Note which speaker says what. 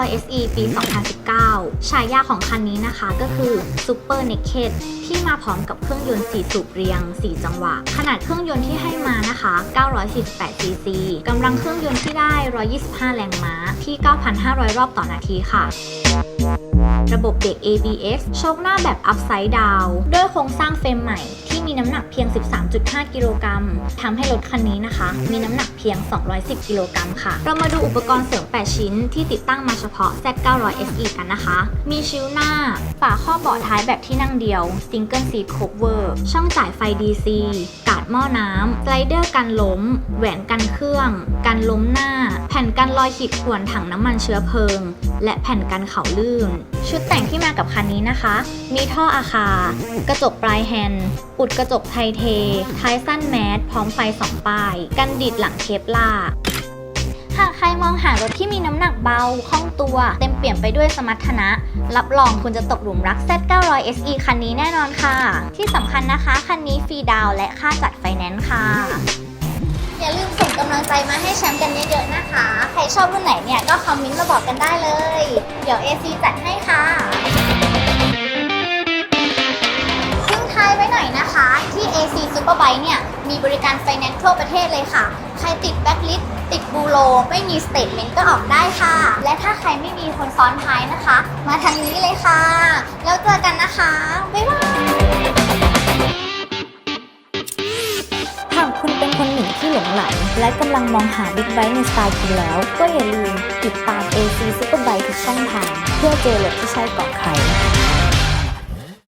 Speaker 1: 900 SE ปี 2019 ฉายาของคันนี้นะคะก็คือ Super Naked ที่มาพร้อมกับเครื่องยนต์ 4 สูบเรียง 4 จังหวะ ขนาดเครื่องยนต์ที่ให้มานะคะ 948 cc กำลังเครื่องยนต์ที่ได้ 125 แรงม้า ที่ 9,500 รอบต่อนาทีค่ะระบบเบรก ABS โชคหน้าแบบ Upside Down ด้วยโครงสร้างเฟรมใหม่ ที่มีน้ำหนักเพียง 13.5 กิโลกรัมทำให้รถคันนี้นะคะ มีน้ำหนักเพียง 210 กิโลกรัมค่ะ เรามาดูอุปกรณ์เสริม 8 ชิ้นที่ติดตั้งมาเฉพาะ Z900 SE กันนะคะ มีชิลหน้า ฝาข้อเบาะท้ายแบบที่นั่งเดียว Single Seat Cover ช่องจ่ายไฟ DC ก ดหม้อน้ำสไลเดอร์กันล้ม แหวนกันเครื่อง กันล้มหน้า แผ่นกันรอยขีดข่วนถังน้ำมันเชื้อเพลิง และแผ่นกันเขาลื่น ชุดแต่งที่มากับคันนี้นะคะ มีท่ออาคา กระจกปลายแฮนด์อุดกระจกไทเท ท้ายสั้นแมสพร้อมไฟสองป้าย กันดิดหลังเคปล่า หากใครมองหารถที่มีน้ำหนักเบาคล่องตัว เต็มเปี่ยมไปด้วยสมรรถนะ รับรองคุณจะตกหลุมรัก Z900 SE คันนี้แน่นอนค่ะ ที่สำคัญนะคะคันนี้ฟรีดาวและค่าจัดไฟแนนซ์ค่ะ อย่าลืมส่งกำลังใจมาให้แชมป์กันเยอะๆนะคะ ใครชอบรุ่นไหนเนี่ยก็คอมเมนต์มาบอกกันได้เลย เดี๋ยว AC จัดให้ค่ะทิ้งท้ายไว้หน่อยนะคะ ที่ AC Superbike เนี่ย มีบริการไฟแนนซ์ทั่วประเทศเลยค่ะ ใครติดแบ็คลิสติดบูโรไม่มีสเตทเมนต์ก็ออกได้ค่ะ และถ้าใครไม่มีคนซ้อนท้ายนะคะ มาทางนี้เลยค่ะ แล้วเจอกันนะคะ บ๊ายบายหากคุณเป็นคนหนึ่งที่หลงไหลและกำลังมองหาบิ๊กไบค์ในสไตล์คุณแล้ว ก็อย่าลืมติดตาม AC Superbike ทุกช่องทาง เพื่อเจอรถที่ใช่ก่อนใคร